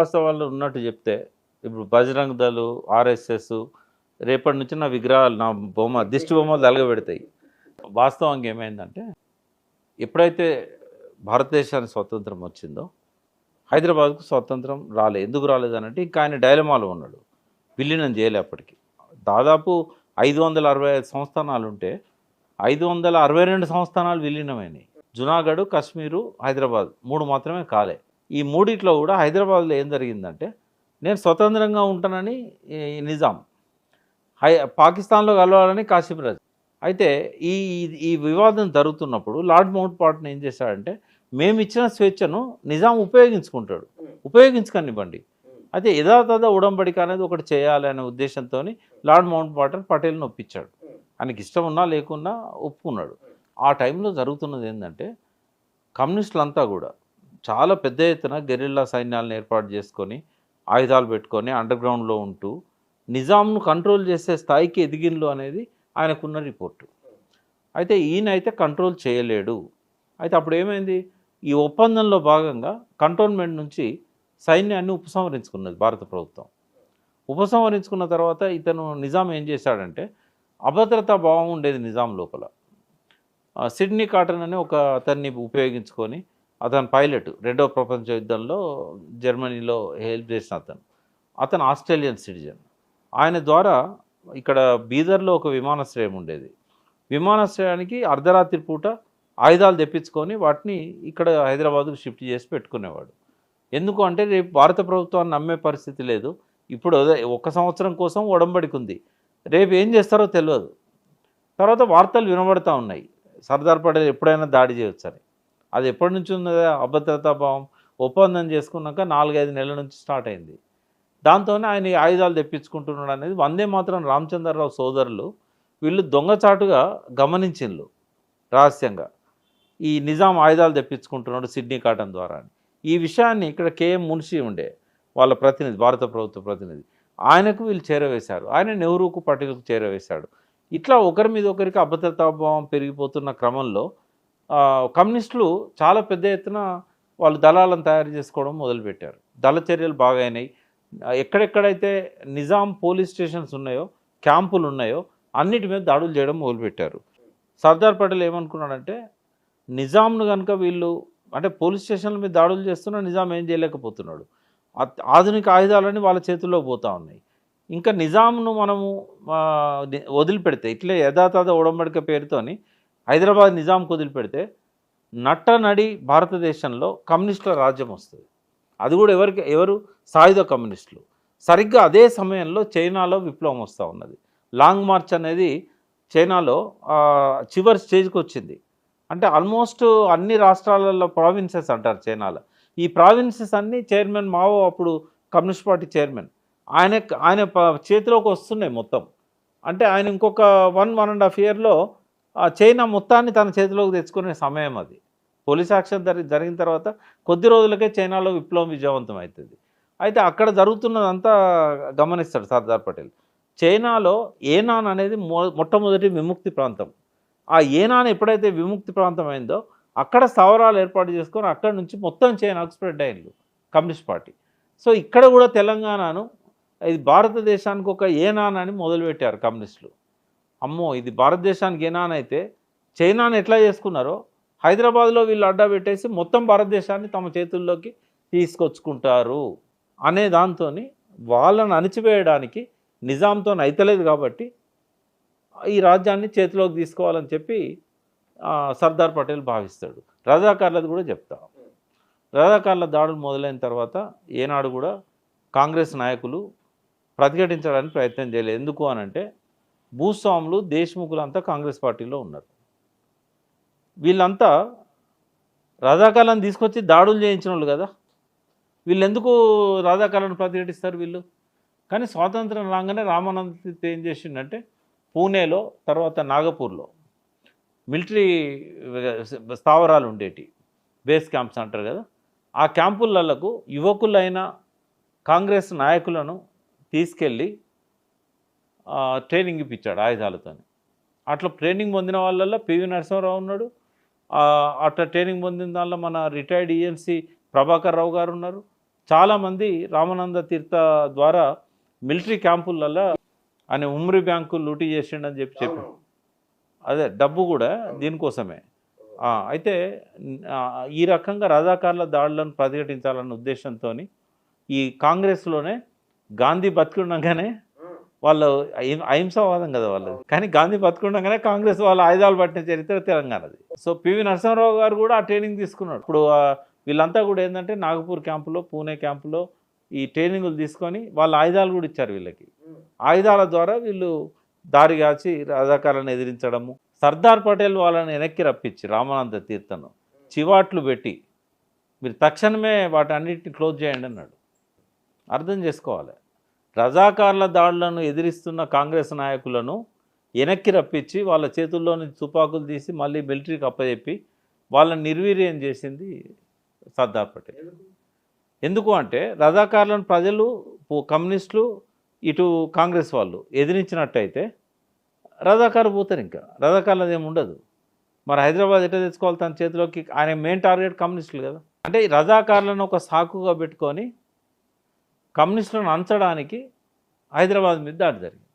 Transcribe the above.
వాస్తవాలు ఉన్నట్టు చెప్తే ఇప్పుడు బజరంగ్ దళు ఆర్ఎస్ఎస్ రేపటి నుంచి నా విగ్రహాలు నా బొమ్మ దిష్టి బొమ్మలు తలగబెడతాయి. వాస్తవంగా ఏమైందంటే ఎప్పుడైతే భారతదేశానికి స్వతంత్రం వచ్చిందో హైదరాబాద్కు స్వతంత్రం రాలేదు ఎందుకు రాలేదనంటే ఇంకా ఆయన డైలమాలో ఉన్నాడు. విలీనం చేయలే అప్పటికి. దాదాపు ఐదు వందల అరవై ఐదు సంస్థానాలు ఉంటే ఐదు వందల అరవై రెండు సంస్థానాలు విలీనమైనాయి. జునాగఢ్ కాశ్మీరు హైదరాబాద్ మూడు మాత్రమే కాలే. ఈ మూడిట్లో కూడా హైదరాబాద్లో ఏం జరిగిందంటే నేను స్వతంత్రంగా ఉంటానని నిజాం. హై పాకిస్తాన్లో కలవాలని కాశీం రాజు. అయితే ఈ ఈ- ఈ వివాదం జరుగుతున్నప్పుడు లార్డ్ మౌంట్ పాటన్ ఏం చేశాడంటే మేము ఇచ్చిన స్వేచ్ఛను నిజాం ఉపయోగించుకుంటాడు. ఉపయోగించుకనివ్వండి. అయితే యథాతథ ఉడంబడిక అనేది ఒకటి చేయాలి అనే ఉద్దేశంతో లార్డ్ మౌంట్ పాటన్ పటేల్ని ఒప్పించాడు. ఆయనకి ఇష్టం ఉన్నా లేకున్నా ఒప్పుకున్నాడు. ఆ టైంలో జరుగుతున్నది ఏంటంటే కమ్యూనిస్టులంతా కూడా చాలా పెద్ద ఎత్తున గెరిల్లా సైన్యాలను ఏర్పాటు చేసుకొని ఆయుధాలు పెట్టుకొని అండర్గ్రౌండ్లో ఉంటూ నిజాంను కంట్రోల్ చేసే స్థాయికి ఎదిగిన్లు అనేది ఆయనకున్న రిపోర్టు. అయితే ఈయన అయితే కంట్రోల్ చేయలేడు. అయితే అప్పుడు ఏమైంది? ఈ ఒప్పందంలో భాగంగా కంటోన్మెంట్ నుంచి సైన్యాన్ని ఉపసంహరించుకున్నది భారత ప్రభుత్వం. ఉపసంహరించుకున్న తర్వాత ఇతను నిజాం ఏం చేశాడంటే అభద్రతా భావం ఉండేది నిజాం లోపల. సిడ్నీ కాటన్ అనే ఒక అతన్ని ఉపయోగించుకొని అతను పైలట్ రెండవ ప్రపంచ యుద్ధంలో జర్మనీలో హెల్ప్ చేసిన అతను. అతను ఆస్ట్రేలియన్ సిటిజన్. ఆయన ద్వారా ఇక్కడ బీదర్లో ఒక విమానాశ్రయం ఉండేది. విమానాశ్రయానికి అర్ధరాత్రి పూట ఆయుధాలు తెప్పించుకొని వాటిని ఇక్కడ హైదరాబాద్కు షిఫ్ట్ చేసి పెట్టుకునేవాడు. ఎందుకు అంటే రేపు భారత ప్రభుత్వాన్ని నమ్మే పరిస్థితి లేదు. ఇప్పుడు ఒక సంవత్సరం కోసం ఒడంబడిక ఉంది. రేపు ఏం చేస్తారో తెలియదు తర్వాత వార్తలు వినబడతా ఉన్నాయి. సర్దార్ పటేల్ ఎప్పుడైనా దాడి చేయొచ్చని. అది ఎప్పటి నుంచి ఉన్నదా అభద్రతా భావం ఒప్పందం చేసుకున్నాక నాలుగైదు నెలల నుంచి స్టార్ట్ అయింది. దాంతోనే ఆయన ఆయుధాలు తెప్పించుకుంటున్నాడు అనేది వందే మాత్రం రామచంద్రరావు సోదరులు వీళ్ళు దొంగచాటుగా గమనించిండ్రు రహస్యంగా. ఈ నిజాం ఆయుధాలు తెప్పించుకుంటున్నాడు సిడ్నీ కాటన్ ద్వారా అని. ఈ విషయాన్ని ఇక్కడ కేఎం మున్షి ఉండే వాళ్ళ ప్రతినిధి భారత ప్రభుత్వ ప్రతినిధి ఆయనకు వీళ్ళు చేరవేశారు. ఆయన నెహ్రూకు పటేల్కు చేరవేశాడు. ఇట్లా ఒకరి మీద ఒకరికి అభద్రతాభావం పెరిగిపోతున్న క్రమంలో కమ్యూనిస్టులు చాలా పెద్ద ఎత్తున వాళ్ళు దళాలను తయారు చేసుకోవడం మొదలుపెట్టారు. దళ చర్యలు బాగా అయినాయి ఎక్కడెక్కడైతే నిజాం పోలీస్ స్టేషన్స్ ఉన్నాయో క్యాంపులు ఉన్నాయో అన్నిటి మీద దాడులు చేయడం మొదలుపెట్టారు. సర్దార్ పటేల్ ఏమనుకున్నాడంటే నిజాంను కనుక వీళ్ళు అంటే పోలీస్ స్టేషన్ల మీద దాడులు చేస్తున్నా నిజాం ఏం చేయలేకపోతున్నాడు. ఆధునిక ఆయుధాలన్నీ వాళ్ళ చేతుల్లో పోతూ ఉన్నాయి. ఇంకా నిజాంను మనము వదిలిపెడితే ఇట్లే యథాతథ ఉడంబడిక పేరుతోని హైదరాబాద్ నిజాం కుదిలిపెడితే నట్టనడి భారతదేశంలో కమ్యూనిస్టుల రాజ్యం వస్తుంది. అది కూడా ఎవరికి ఎవరు? సాయుధ కమ్యూనిస్టులు. సరిగ్గా అదే సమయంలో చైనాలో విప్లవం వస్తూ ఉన్నది. లాంగ్ మార్చ్ అనేది చైనాలో చివరి స్టేజ్కి వచ్చింది. అంటే ఆల్మోస్ట్ అన్ని రాష్ట్రాలలో ప్రావిన్సెస్ అంటారు చైనాలో. ఈ ప్రావిన్సెస్ అన్నీ చైర్మన్ మావో అప్పుడు కమ్యూనిస్ట్ పార్టీ చైర్మన్. ఆయన ఆయన చేతిలోకి వస్తున్నాయి మొత్తం. అంటే ఆయన ఇంకొక వన్ వన్ అండ్ హాఫ్ ఇయర్లో ఆ చైనా మొత్తాన్ని తన చేతిలోకి తెచ్చుకునే సమయం అది. పోలీస్ యాక్షన్ జరిగిన తర్వాత కొద్ది రోజులకే చైనాలో విప్లవం విజయవంతం అవుతుంది అయితే అక్కడ జరుగుతున్నదంతా గమనిస్తాడు సర్దార్ పటేల్. చైనాలో ఏనాన్ అనేది మొ మొట్టమొదటి విముక్తి ప్రాంతం. ఆ ఏనాన్ ఎప్పుడైతే విముక్తి ప్రాంతం అయిందో అక్కడ స్థావరాలు ఏర్పాటు చేసుకొని అక్కడ నుంచి మొత్తం చైనాకు స్ప్రెడ్ అయ్యిండు కమ్యూనిస్ట్ పార్టీ. సో ఇక్కడ కూడా తెలంగాణను ఇది భారతదేశానికి ఒక ఏనాన్ అని మొదలుపెట్టారు కమ్యూనిస్టులు. అమ్మో ఇది భారతదేశానికి అని అయితే చైనాని ఎట్లా చేసుకున్నారో హైదరాబాద్లో వీళ్ళు అడ్డా పెట్టేసి మొత్తం భారతదేశాన్ని తమ చేతుల్లోకి తీసుకొచ్చుకుంటారు అనే దాంతో వాళ్ళని అణిచివేయడానికి నిజాంతో అయితలేదు కాబట్టి ఈ రాజ్యాన్ని చేతిలోకి తీసుకోవాలని చెప్పి సర్దార్ పటేల్ భావిస్తాడు. రజాకార్లది కూడా చెప్తా. రజాకార్ల దాడులు మొదలైన తర్వాత ఏనాడు కూడా కాంగ్రెస్ నాయకులు ప్రతిఘటించడానికి ప్రయత్నం చేయలేదు. ఎందుకు అనంటే భూస్వాములు దేశముఖులు అంతా కాంగ్రెస్ పార్టీలో ఉన్నారు. వీళ్ళంతా రాధాకాలను తీసుకొచ్చి దాడులు చేయించిన వాళ్ళు కదా. వీళ్ళు ఎందుకు రజాకాలను ప్రతిఘటిస్తారు వీళ్ళు? కానీ స్వాతంత్రం రాగానే రామానంద ఏం చేసిండంటే పూణేలో తర్వాత నాగపూర్లో మిలిటరీ స్థావరాలు ఉండేటి. బేస్ క్యాంప్స్ అంటారు కదా. ఆ క్యాంపులకు యువకులైన కాంగ్రెస్ నాయకులను తీసుకెళ్ళి ట్రైనింగ్ ఇప్పించాడు ఆయుధాలతో అట్లా ట్రైనింగ్ పొందిన వాళ్ళల్లో పివి నరసింహారావు ఉన్నాడు. అట్లా ట్రైనింగ్ పొందిన దానిలో మన రిటైర్డ్ ఈఎన్సీ ప్రభాకర్ రావు గారు ఉన్నారు. చాలామంది రామానంద తీర్థ ద్వారా మిలిటరీ క్యాంపులలో ఆయన ఉమ్మరి బ్యాంకు లూటీ చేసిండని చెప్పి చెప్పి అదే డబ్బు కూడా దీనికోసమే. అయితే ఈ రకంగా రజాకార్ల దాడులను ప్రతిఘటించాలన్న ఉద్దేశంతో ఈ కాంగ్రెస్లోనే గాంధీ బతికుండగానే వాళ్ళు అహింసావాదం కదా వాళ్ళు కానీ గాంధీ బతుకుండగానే కాంగ్రెస్ వాళ్ళు ఆయుధాలు పట్టిన చరిత్ర తెలంగాణది. సో పివి నరసింహారావు గారు కూడా ఆ ట్రైనింగ్ తీసుకున్నాడు. ఇప్పుడు వీళ్ళంతా కూడా ఏంటంటే నాగపూర్ క్యాంపులో పూణే క్యాంపులో ఈ ట్రైనింగ్లు తీసుకొని వాళ్ళ ఆయుధాలు కూడా ఇచ్చారు వీళ్ళకి. ఆయుధాల ద్వారా వీళ్ళు దారి కాచి రజాకారాలను ఎదిరించడము సర్దార్ పటేల్ వాళ్ళని వెనక్కి రప్పించి రామానంద తీర్థను చివాట్లు పెట్టి మీరు తక్షణమే వాటన్నిటిని క్లోజ్ చేయండి అన్నాడు. అర్థం చేసుకోవాలి. రజాకార్ల దాడులను ఎదిరిస్తున్న కాంగ్రెస్ నాయకులను వెనక్కి రప్పించి వాళ్ళ చేతుల్లో నుంచి తుపాకులు తీసి మళ్ళీ మిలిటరీకి అప్పచెప్పి వాళ్ళని నిర్వీర్యం చేసింది సర్దార్ పటేల్. ఎందుకు అంటే రజాకార్లను ప్రజలు కమ్యూనిస్టులు ఇటు కాంగ్రెస్ వాళ్ళు ఎదిరించినట్టయితే రజాకారు పోతారు ఇంకా. రజాకార్లది ఏమి ఉండదు. మరి హైదరాబాద్ ఎట్లా తెచ్చుకోవాలి తన చేతిలోకి? ఆయన మెయిన్ టార్గెట్ కమ్యూనిస్టులు కదా. అంటే రజాకారులను రజాకార్లను ఒక సాకుగా పెట్టుకొని కమ్యూనిస్టులను అంచడానికి హైదరాబాద్ మీద దాడి జరిగింది.